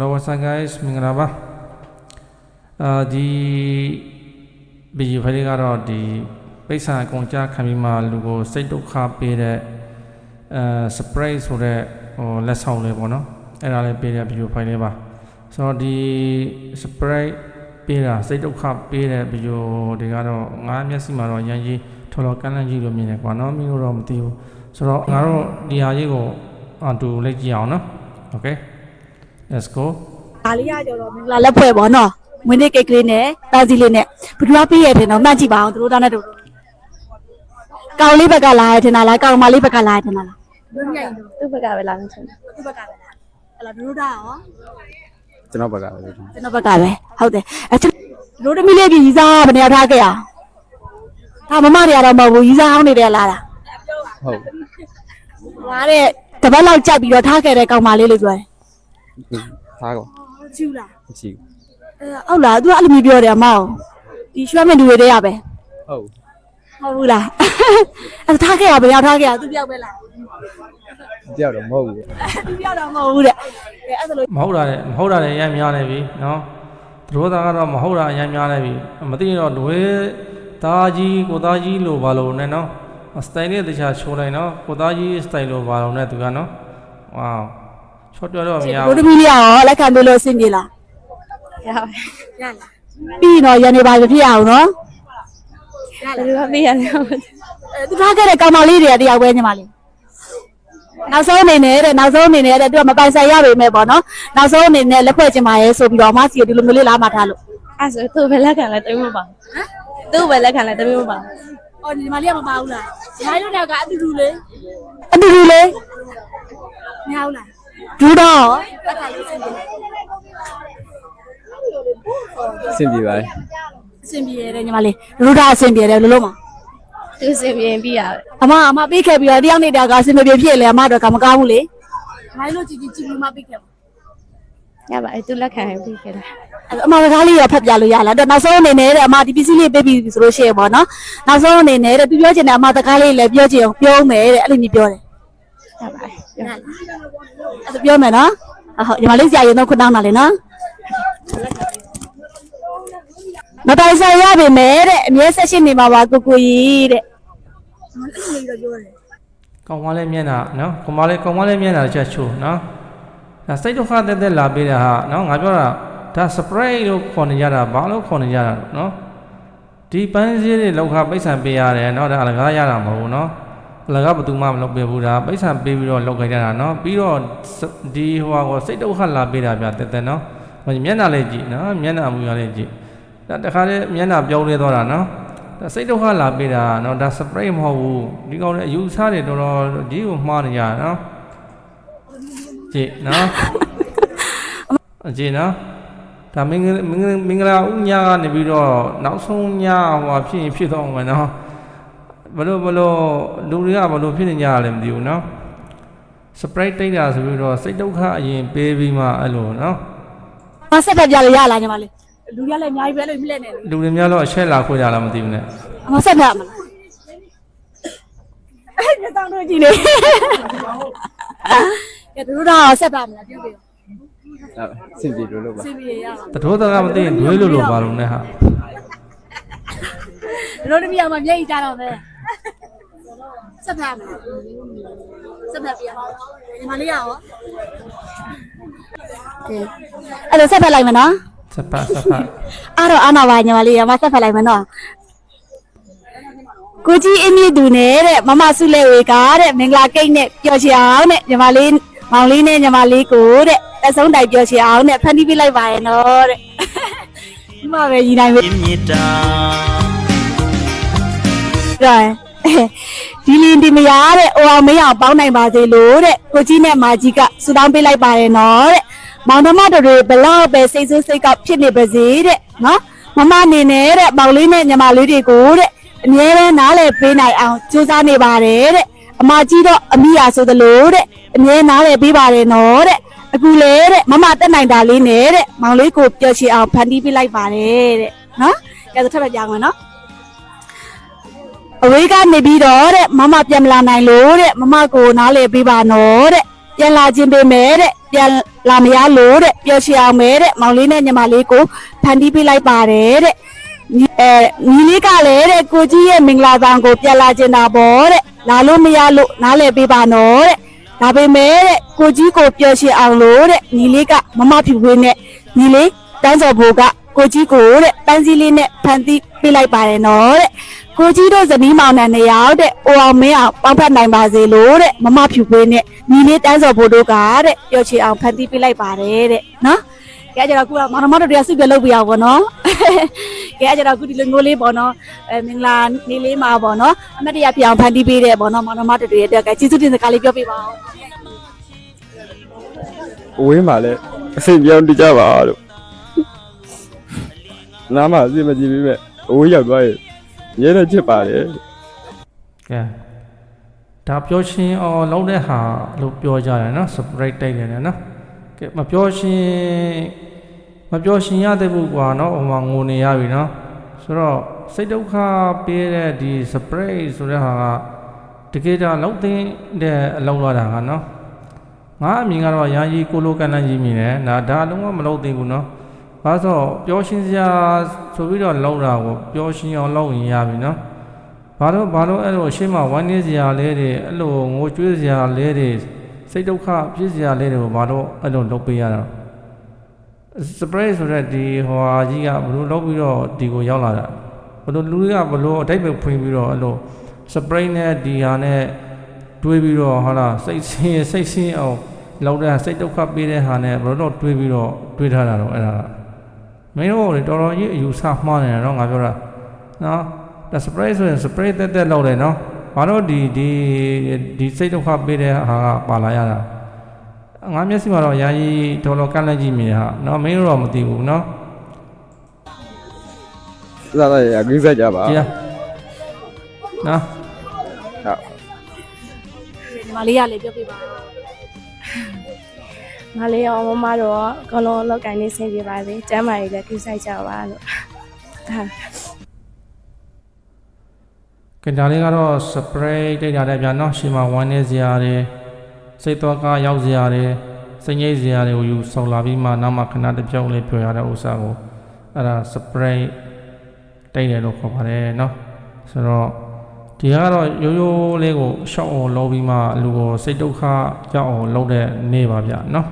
Hello what's up guys မင်္ဂလာပါအာဒီဗီဒီယိုဖိုင်လေးကတော့ဒီပိတ်ဆာအကုန်ကြားခံပြီးမှလူကိုစိတ်ဒုက္ခပေးတဲ့အဲ spray ဆိုတဲ့ဟိုလက်ဆောင်လေးပေါ့နော်အဲ့ဒါလေးပေးတဲ့ဗီဒီယိုဖိုင်လေးပါဆိုတော့ဒီ spray ပေးတာစိတ်ဒုက္ခပေးတဲ့ဗီဒီယိုတွေကတော့ငါမျက်စိမှာတော့ရန်ကြီးထော်လော်ကန်းလန့်ကြီးလို့မြင်တယ်ကွာနော်မင်းတို့တော့မသိဘူးဆိုတော့ငါတို့ဒီဟာကြီးကိုအတူလိုက်ကြည့်အောင်နော် okay let's go ဒါလေးရကြတော့မင်္ဂလာလက်ဖွဲ့ပေါ့နော်မွေးနေ့ကိတ်ကလေးနဲ့တာစီလေးနဲ့ဘယ်သူကပေးရတဲ့တော့မှတ်ကြည့်ပါအောင်သူတို့သားနဲ့တို့ကောင်လေးဘက်ကလာရထင်တာလားကောင်မလေးဘက်ကလာရထင်တာလားဘယ်မြိုင်တော့သူ့ဘက်ကပဲလာနေတယ်သူ့ဘက်ကပဲလားအဲ့လားတို့သားရောကျွန်တော်ဘက်ကပဲလို့ကျွန်တော်ဘက်ကပဲဟုတ်တယ်အဲ့တို့တမီလေးပြည်ကြီးစားဘယ်နေရာထားခဲ့အောင်ဒါမမတွေကတော့မဟုတ်ဘူးကြီးစားအောင်နေတယ်လားလားဟုတ်ငါတဲ့တပတ်လောက်ကြိုက်ပြီးတော့ထားခဲ့တဲ့ကောင်မလေးလို့ပြောတယ် သားကောချူလားမရှိအဲဟုတ်လား तू အဲ့လိုမျိုးပြောတယ်အမောင်ဒီရွှေမင်းတွေတွေရပဲဘူးဟုတ်ဟုတ်ဘူးလားအဲ့ထားခဲ့ရဘယ်ရောက်ထားခဲ့ရသူပြောက်ပဲလားတယောက်တော့မဟုတ်ဘူးသူပြောက်တော့မဟုတ်ဘူးတဲ့အဲအဲ့ဒါလို့မဟုတ်တာတဲ့မဟုတ်တာလည်းအများများနေပြီနော်သူတို့သားကတော့မဟုတ်တာအများများနေပြီမသိတော့ဒွေသားကြီးကိုသားကြီးလို့ဘာလို့နဲ့နော်စတိုင်လေးတခြားချိုးလိုက်နော်ကိုသားကြီးစတိုင်လို့ဘာလို့နဲ့သူကနော်ဝေါ ချော့တော်တော့မရဘိုးဘူးသမီးလေးရောလက်ခံပေးလို့အဆင်ပြေလားရပါရလားပြီးတော့ရန်နေပါမဖြစ်အောင်နော်ရဘယ်လားလိုမှမရတော့ဘူးအဲသူထားခဲ့တဲ့ကောင်မလေးတွေကတယောက်ပဲညီမလေးနောက်ဆုံးအနေနဲ့တဲ့နောက်ဆုံးအနေနဲ့တဲ့သူကမပိုင်ဆိုင်ရပေမဲ့ပေါ့နော်နောက်ဆုံးအနေနဲ့လက်ဖွဲ့ချင်ပါရဲဆိုပြီးတော့မဆီကဒီလိုမျိုးလေးလာမှထားလို့အဲ့ဆိုသူ့ပဲလက်ခံလဲတမီးမပါသူ့ပဲလက်ခံလဲတမီးမပါအော်ညီမလေးကမပါဘူးလားညီမတို့ကအတူတူလေးအတူတူလေးမရဘူးလား ဒူတော့လက်ခံလို့အဆင်ပြေအဆင်ပြေပါတယ်အဆင်ပြေရတယ်ညီမလေးရူတာအဆင်ပြေတယ်လို့လို့မှာသူစင်ပြင်းပြီးရပဲအမအမပေးခဲ့ပြီးတော့တယောက်နေတာကအဆင်မပြေဖြစ်လေအမတော့ကမကောင်းဘူးလေမိုင်းလို့ကြည့်ကြည့်ကြည့်ပြီးမှပေးခဲ့ပါရပါအဲ့သူလက်ခံပြီးခဲ့တာအဲ့အမကကားလေးရောဖတ်ပြလို့ရလားတော့နောက်ဆုံးအနေနဲ့တဲ့အမဒီပစ္စည်းလေးပေးပြီးဆိုလို့ရှိရင်ပေါ့နော်နောက်ဆုံးအနေနဲ့တဲ့သူပြောချင်တဲ့အမတကားလေးလည်းပြောချင်အောင်ပြောမယ်တဲ့အဲ့လိုမျိုးပြောတယ် ရပါအဲ့အဲ့ဒါပြောမယ်နော်ဟုတ်ညီမလေးဆရာရင်တော့ခွန်းတောင်းတာလေနော်မတိုင်ဆိုင်ရပါမယ်တဲ့အမြဲဆက်ရှိနေမှာပါကိုကိုကြီးတဲ့အဲ့လိုမျိုးတော့ပြောတယ်ကောင်မလေးမျက်နှာနော်ကောင်မလေးကောင်မလေးမျက်နှာချက်ချိုးနော်ဒါစိတ်ဒုက္ခတက်တက်လာပေးတာဟာနော်ငါပြောတာဒါ spray လို့ခေါ်နေကြတာဘာလို့ခေါ်နေကြတာနော်ဒီပန်းစည်းတွေလောက်ခပိတ်ဆံပေးရတယ်နော်ဒါအလကားရတာမဟုတ်ဘူးနော် အလကားဘသူမှမလုပ်ပေးဘူးဒါပိဿံပေးပြီးတော့လောက်ခိုင်းကြတာနော်ပြီးတော့ဒီဟိုဟာကိုစိတ်ဒုက္ခလာပေးတာဗျတက်တက်နော်မျက်နှာလေးကြည့်နော်မျက်နှာမူရလေးကြည့်ဒါတခါလေမျက်နှာပြောင်းလဲသွားတာနော်ဒါစိတ်ဒုက္ခလာပေးတာနော်ဒါ spray မဟုတ်ဘူးဒီကောင်လည်းအယူဆတယ်တော်တော်ကြီးကိုမှားနေကြတာနော်ကြည့်နော်အကြည့်နော်ဒါမင်္ဂလာမင်္ဂလာဥညာကနေပြီးတော့နောက်ဆုံးညဟိုဖြစ်ရင်ဖြစ်တော့မယ်နော် ဘလို့ဘလို့လူတွေကဘလို့ဖြစ်နေကြရလဲမသိဘူးเนาะ spray တိတ်တာဆိုပြီးတော့စိတ်ဒုက္ခအရင်ပေးပြီးမှအဲ့လိုเนาะ မဆက်ဖက်ပြလို့ရလားညီမလေးလူရလည်းအများကြီးပဲလို့မလဲနဲ့ လူတွေများတော့အချက်လာခွေကြလားမသိဘူးနဲ့ မဆက်ဖက်မလားအဲ့ညတောင်းတော့ကြည့်နေကဲတို့တော့ဆက်ဖက်မလားပြောပြ ဟုတ်အဆင်ပြေလို့လို့ပါ စီဗီရရပါ တတော်တော်ကမသိရင်ဒွေးလို့လို့ပါလို့နဲ့ဟာ တို့တမီးအောင်မမျက်ရည်ကြတော့ပဲ ဆက်ဖက်မလားဆက်ဖက်ပြရညီမလေးရောကဲအဲ့တော့ဆက်ဖက်လိုက်မယ်နော်စပတ်စပတ်အားတော့အားနာပါညီမလေးရမဆက်ဖက်လိုက်မယ်နော်ကိုကြီးအင်းမြင့်သူနဲ့တဲ့မမဆုလဲဝေကတဲ့မင်္ဂလာကိတ်နဲ့ပျော်ချင်အောင်တဲ့ညီမလေးမောင်လေးနဲ့ညီမလေးကိုတဲ့အဆုံးတိုင်ပျော်ချင်အောင်တဲ့ဖန်တီးပေးလိုက်ပါရဲ့နော်တဲ့ဒီမှာပဲညီနိုင်ပဲမြစ်တာဒါ ဒီလင်းဒီမယားတဲ့အိုအောင်မင်းအောင်ပေါင်းနိုင်ပါစေလို့တဲ့ကိုကြီးနဲ့မာကြီးကဆူတောင်းပေးလိုက်ပါရဲ့နော်တဲ့မောင်နှမတို့တွေဘလောက်ပဲစိတ်ဆိုးစိတ်ကောက်ဖြစ်နေပါစေတဲ့နော်မမအနေနဲ့တဲ့မောင်လေးနဲ့ညီမလေးတွေကိုတဲ့အမြဲတမ်းနားလည်ပေးနိုင်အောင်ကြိုးစားနေပါတယ်တဲ့အမကြီးတော့အမိယာဆိုသလိုတဲ့အမြဲနားလည်ပေးပါတယ်နော်တဲ့အခုလေတဲ့မမတက်နိုင်တာလေးနဲ့တဲ့မောင်လေးကိုပျော်ချင်အောင်ဖန်တီးပေးလိုက်ပါတယ်တဲ့နော်ကဲဆိုထပ်ပဲကြောင်းမယ်နော် အဝေးကနေပြီးတော့တဲ့မမပြန်မလာနိုင်လို့တဲ့မမကိုနားလေပေးပါနော်တဲ့ပြန်လာခြင်းပေမဲ့တဲ့ပြန်လာမရလို့တဲ့ပျော်ရွှင်အောင်ပဲတဲ့မောင်လေးနဲ့ညီမလေးကိုဖန်တီးပေးလိုက်ပါတယ်တဲ့ညီအဲညီလေးကလည်းတဲ့ကိုကြီးရဲ့မင်္ဂလာဆောင်ကိုပြန်လာခြင်းတာပေါ့တဲ့လာလို့မရလို့နားလည်ပေးပါနော်တဲ့ဒါပေမဲ့တဲ့ကိုကြီးကိုပျော်ရွှင်အောင်လို့တဲ့ညီလေးကမမဖြူခွေးနဲ့ညီလေးတန်းစော်ဘိုးက ကိုကြီးကိုတဲ့ပန်းစည်းလေးနဲ့ဖန်တီးပေးလိုက်ပါတယ်နော်တဲ့ကိုကြီးတို့ဇနီးမောင်နှံနှစ်ယောက်တဲ့အိုအောင်မင်းအောင်ပေါင်းဖက်နိုင်ပါစေလို့တဲ့မမဖြူပေးနဲ့ညီလေးတန်းစော်ဖို့တို့ကတဲ့ပျော်ချင်အောင်ဖန်တီးပေးလိုက်ပါတယ်တဲ့နော်ကဲကြတော့ခုတော့မောင်နှမတို့တွေကစုပြလုပ်ပြရအောင်ပေါ့နော်ကဲကြတော့ခုဒီလိုမျိုးလေးပေါ့နော်အဲမင်္ဂလာနေ့လေးမှာပေါ့နော်အမတ်တရပြအောင်ဖန်တီးပေးတဲ့ပေါ့နော်မောင်နှမတို့တွေရဲ့အတွက်ကကျေးဇူးတင်စကားလေးပြောပြပါအောင်အဝေးမှာလည်းအစိမ်ပြောင်းတကြပါလို့ နားမှာအစိမ်မကြည့်ပြီးမဲ့အဝေးရောက်သွားရင်ရဲတဲ့ချစ်ပါတယ်ကဲဒါပြောရှင်အောင်လုံးတဲ့ဟာလို့ပြောကြတယ်နော် spread တိုက်တယ်နော်ကဲမပြောရှင်မပြောရှင်ရတဲ့ဘူးကွာနော်ဟိုမှာငိုနေရပြီနော်ဆိုတော့စိတ်ဒုက္ခပေးတဲ့ဒီ spread ဆိုတဲ့ဟာကတကယ်တော့လုံးသိတဲ့အလုံးလာတာကနော်ငါအမြင်ကတော့ရာကြီးကိုလိုကန်လန်းကြီးမြင်တယ်ဒါဒါလုံးဝမလုံးသိဘူးနော် ဘာလို့ဆိုတော့ပြောရှင်စရာဆိုပြီးတော့လုံးတာကိုပြောရှင်အောင်လုံးရင်ရပြီနော်ဘာလို့ဘာလို့အဲ့လိုအရှိမဝမ်းနည်းစရာလေးတွေအဲ့လိုငိုကြွေးစရာလေးတွေစိတ်ဒုက္ခဖြစ်စရာလေးတွေကိုဘာလို့အဲ့လိုလုပ်ပေးရတာစပရေးဆိုတဲ့ဒီဟိုဟာကြီးကဘလို့လုပ်ပြီးတော့ဒီကိုရောက်လာတာဘလို့လူတွေကဘလို့အတိတ်ပဲဖွင့်ပြီးတော့အဲ့လိုစပရေးနဲ့ဒီဟာနဲ့တွေးပြီးတော့ဟာလားစိတ်ဆင်းရဲစိတ်ဆင်းအောင်လောက်တဲ့စိတ်ဒုက္ခပေးတဲ့ဟာနဲ့ဘလို့တော့တွေးပြီးတော့တွေးထားတာတော့အဲ့ဒါ မင်းတို့တော်တော်ကြီးအယူဆမှားနေတာတော့ငါပြောတာနော်ဒါ spray ဆိုရင် spray တက်တက်လောက်တယ်နော်ဘာလို့ဒီဒီဒီစိတ်ဒုက္ခပေးတဲ့ဟာကပါလာရတာငါမျက်စိမှာတော့ယာယီတော်တော်ကန့်လက်ကြည့်မိတယ်ဟာနော်မင်းတို့တော့မသိဘူးနော်စားစားရရကိစ္စကြပါကြည့်ရနော်ဟုတ်ညီမလေးကလည်းပြောပြပါဦး ငါလေးရောမမတို့ရောအကုန်လုံးလောက်ကိုင်းနေဆင်ပြေပါစေကျမ်းမာရေးလည်းကြိုးဆိုင်ကြပါလို့ဒါကင်တာလေးကတော့ spray တိတ်တာတဲ့ဗျာနော်ရှင်မဝမ်းနေစရာတွေစိတ်တော့ကရောက်စရာတွေစိတ်ငြိမ့်စရာတွေကိုယူဆောင်လာပြီးမှနောက်မှခဏတစ်ပြုံးလေးပြောရတဲ့ဥစ္စာကိုအဲ့ဒါ spray တိတ်တယ်လို့ခေါ်ပါတယ်နော်ဆိုတော့ဒီကတော့ရိုးရိုးလေးကိုရှော့အောင်လုပ်ပြီးမှလူကိုစိတ်ဒုက္ခကြောက်အောင်လုပ်တဲ့နေပါဗျာနော်